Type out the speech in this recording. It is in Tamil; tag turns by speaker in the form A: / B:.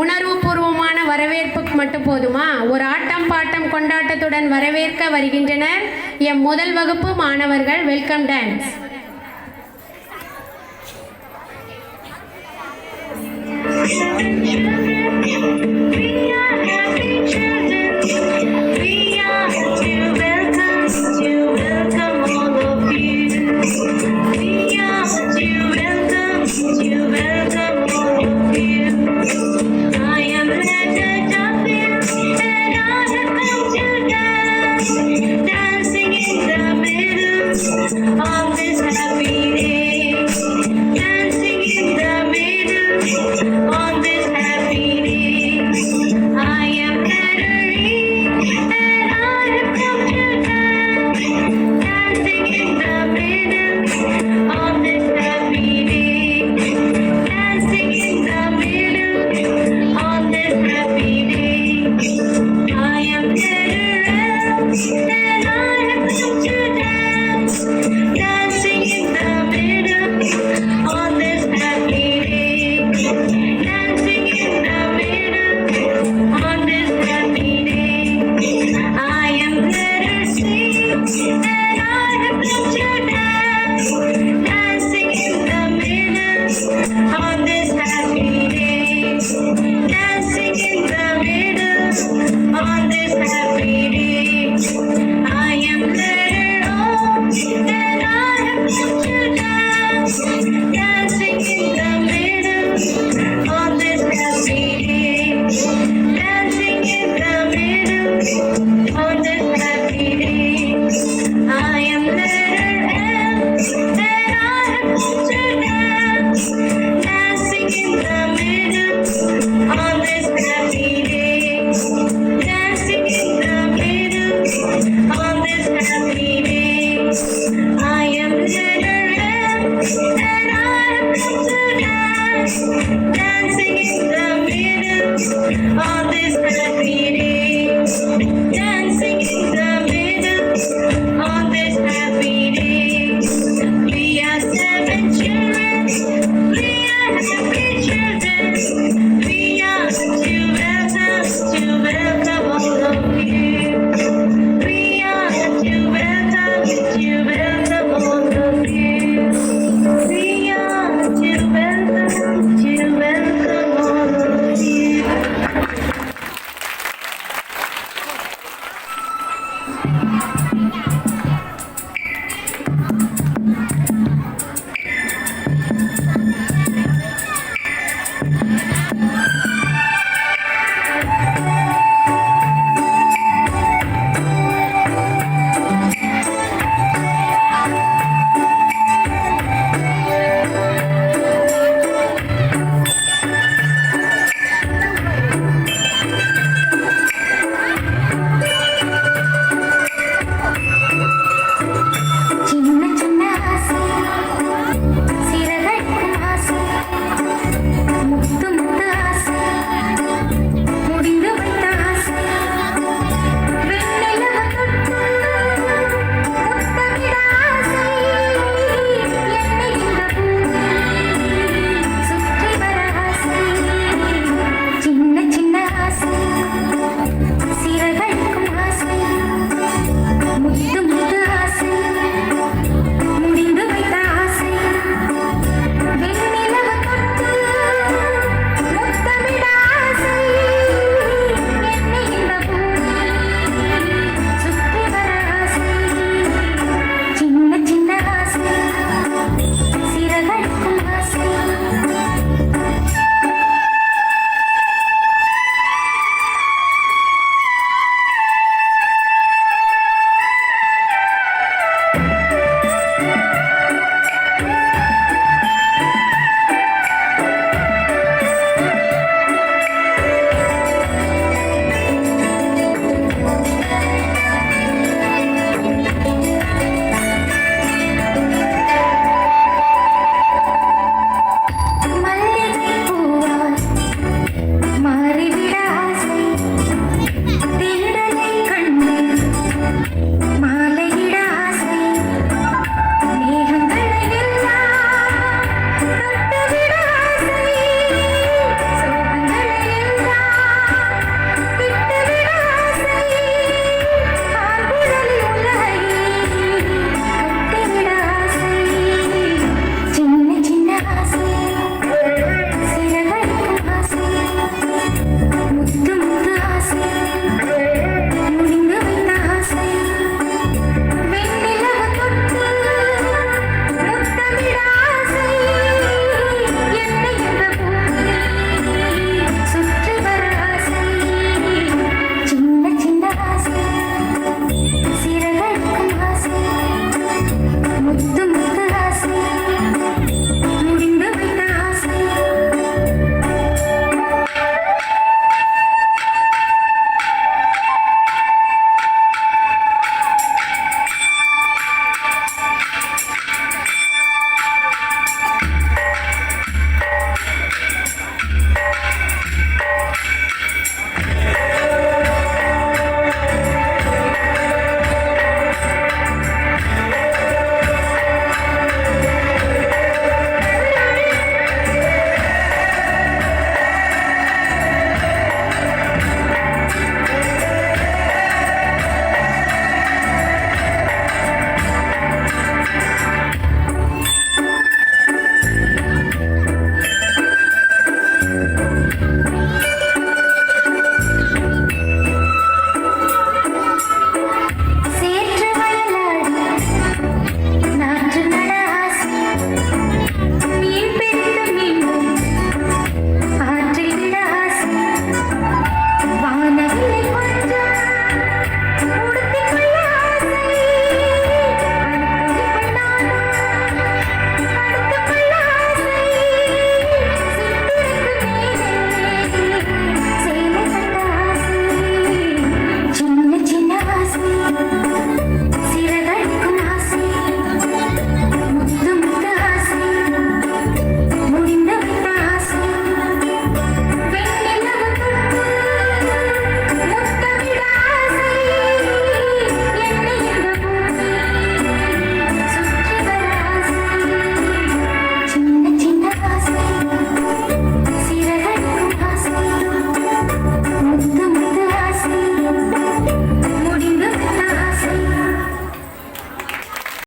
A: உணர்வுபூர்வமான வரவேற்புக்கு மட்டும் போதுமா? ஒரு ஆட்டம் பாட்டம் கொண்டாட்டத்துடன் வரவேற்க வருகின்றனர் எம் முதல் வகுப்பு மாணவர்கள். Welcome dance
B: We. Dancing in the middle of this happy day.